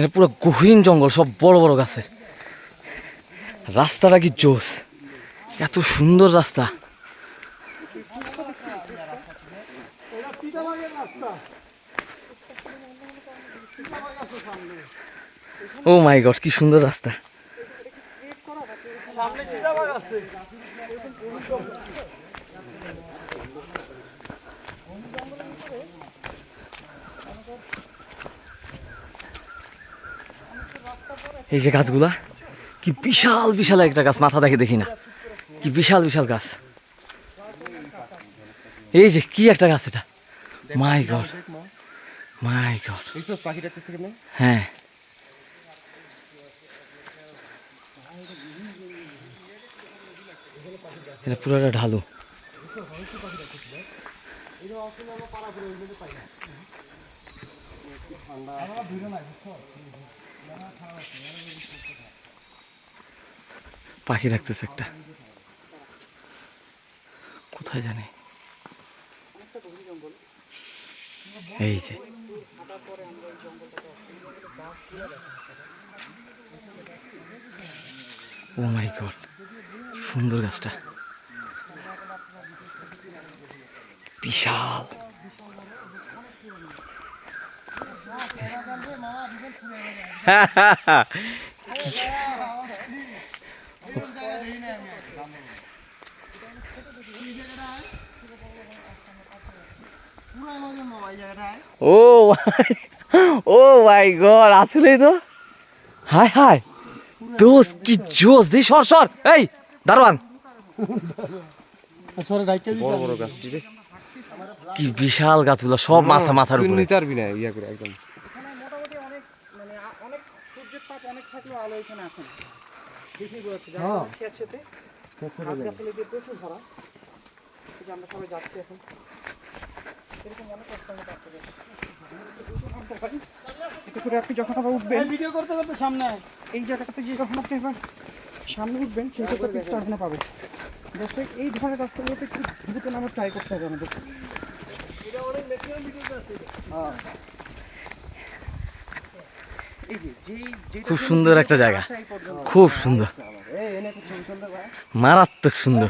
এটা পুরো গহীন জঙ্গল, সব বড় বড় গাছের। রাস্তাটা কি জোস। এত সুন্দর রাস্তা। ও মাই গড, কি সুন্দর রাস্তা। সামনে আছে এই যে গাছগুলা, কি বিশাল বিশাল একটা গাছ, মাথা দেখে দেখি না। কি বিশাল বিশাল গাছ। এই যে কি একটা গাছ এটা? মাই গড মাই গড হ্যাঁ। এটা পুরো একটা ঢালু। পাখি রাখতেছে একটা। কোথায় জানি? এই যে। ও মাই গড সুন্দর গাছটা। বিশাল। ও ও মাই গড আসলেই তো? High high. দোস কি জোস। দি সর সর। এই দারোয়ান। কি বিশাল গাছগুলো সব মাথা মাথার উপরে। নিতে পারবি না ইয়া করে একদম। অনেক সূর্যের তাপ অনেক থাকলেও আলো এখানে আসে না। ঠিকই বলেছে হ্যাঁ। প্রচুর ভরা আমরা সবাই যাচ্ছি এখন। এরকম অনেক রাস্তার মতো আসতে পারে। এতে করে আপনি যখন আবার উঠবেন ভিডিও করতে করতে সামনে এই জায়গাটাতে যে যখন আপনি এবার সামনে উঠবেন সেই ক্ষেত্রে পিসটা ওখানে পাবেন। দর্শক এই ধরনের রাস্তাগুলোতে একটু দ্রুত ট্রাই করতে হবে আমাদের। হ্যাঁ। যেটা খুব সুন্দর একটা জায়গা। খুব সুন্দর। মারাত্মক সুন্দর।